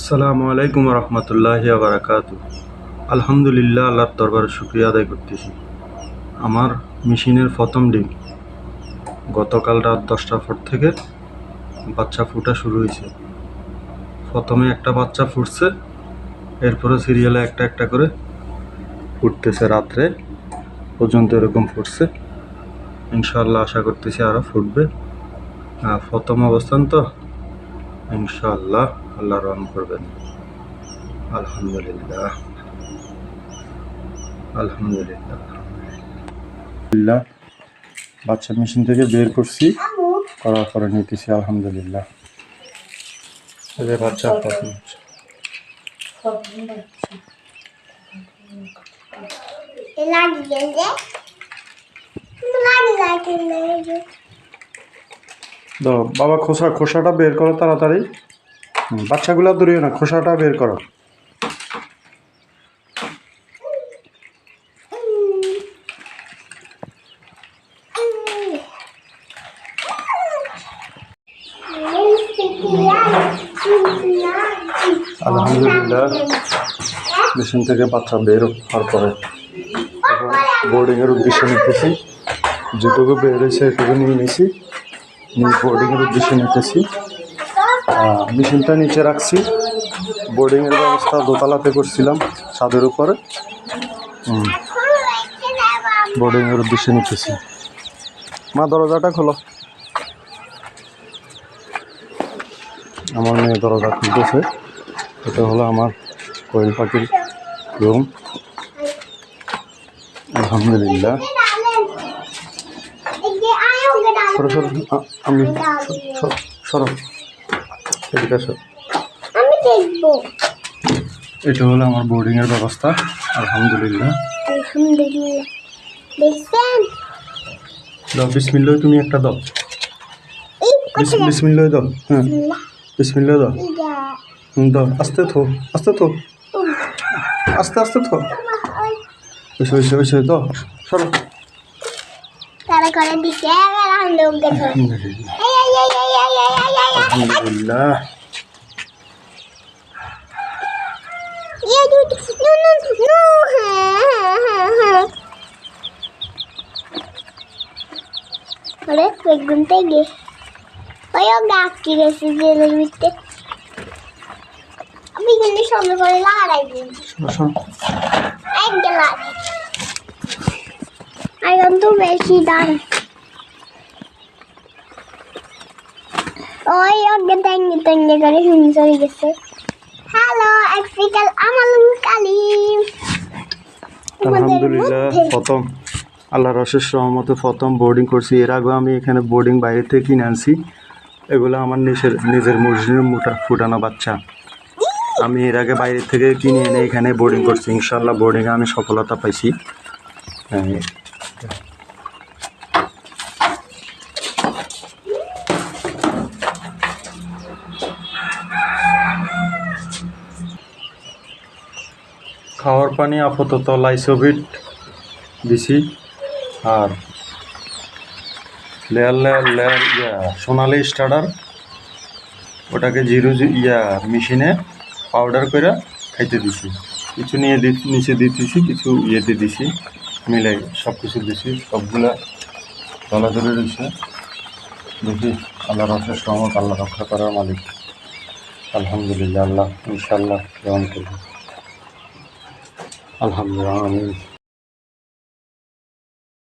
আসসালামু আলাইকুম রহমতুল্লাহ বারাকাত আলহামদুলিল্লাহ, আল্লাহর দরবারে শুক্রিয়া আদায় করতেছি। আমার মেশিনের প্রথম ডিম। গতকাল রাত দশটার পর থেকে বাচ্চা ফুটা শুরু হয়েছে। প্রথমে একটা বাচ্চা ফুটছে, এরপরে সিরিয়ালে একটা একটা করে ফুটতেছে রাত্রে। পর্যন্ত এরকম ফুটছে। ইনশাল্লাহ আশা করতেছি আরও ফুটবে। প্রথম অবস্থান তো? ইনশাআল্লাহ। আল্লাহ রহম করবেন। আলহামদুলিল্লাহ। আলহামদুলিল্লাহ। বাচ্চা মেশিন থেকে বের করছি। করার পরে নিতেছি আলহামদুলিল্লাহ। বাচ্চা বাবা খোসা খোসাটা বের করো তাড়াতাড়ি। বাচ্চাগুলো দূরিও না, খোসাটা বের করো। আলহামদুলিল্লাহ, মেশিন থেকে বাচ্চা বের হওয়ার পরে বোর্ডিংয়ের উদ্দেশ্যে নিতেছি। যেটুকু বের হয়েছে এটুকু নিয়ে নিয়েছি, নিয়ে বোর্ডিংয়ের উদ্দেশ্যে নিতেছি। মেশিনটা নিচে রাখছি। বোর্ডিংয়ের ব্যবস্থা দোতলাতে করছিলাম ছাদের উপরে। বোর্ডিংয়ের উদ্দেশ্যে নিতেছি। মা দরজাটা খোলো। আমার মেয়ে দরজা খুলতেছে। এটা হলো আমার কোয়েল পাখির রুম। আলহামদুলিল্লাহ। আমি সরো, সরো। এদিকে আসো। এটা হলো আমার বোর্ডিংয়ের ব্যবস্থা আলহামদুলিল্লাহ। দাও তুমি একটা দাও। এই বিস- বিসমিল্লাহ দাও হ্যাঁ। দাও। দাও আস্তে থো আস্তে থো। আস্তে আস্তে থো। ওইসে ওইসে ওইসে দাও সরো। তারা করে দিছে এবার লোক দেখো এই এই এই Bismillah. Ya dur. No no no. Olha, eu peguei. Vou jogar aqui nesse dinamite. Amigo, deixa eu me olhar aí. Ai, que lá. Ai, eu não tô mexendo. ওই অজ্ঞে ট্যাঙ্গে ট্যাঙ্গে করে শুনে চলে গেছে। হ্যালো আজকাল আমার কালিম। আলহামদুলিল্লাহ প্রথম আল্লাহ রসের সহমতে প্রথম বোর্ডিং করছি। এর আগেও আমি এখানে বোর্ডিং বাইরে থেকে কিনে আনছি এগুলো আমার নিজের নিজের মসজিদের মোটা ফুটানো বাচ্চা। আমি এর আগে বাইরে থেকে কিনে এনে এখানে বোর্ডিং করছি। ইনশাল্লাহ বোর্ডিংয়ে আমি সফলতা পাইছি। খাওয়ার পানি আপাতত লাইসোভিট দিছি। আর layer layer layer, yeah, Sonali starter, ওটাকে জিরো ইয়া, মেশিনে পাউডার করে খাইতে দিছি। কিছু নিয়ে নিচে দিতেছি, কিছু ইয়েতে দিছি মিলাই সব কিছু দিছি, সবগুলা ধরে রয়েছে। দেখি আল্লাহ রসের সহমত, আল্লাহ রক্ষা করার মালিক। আলহামদুলিল্লাহ, আল্লাহ ইনশাল্লাহ গ্রহণ করবে الحمد لله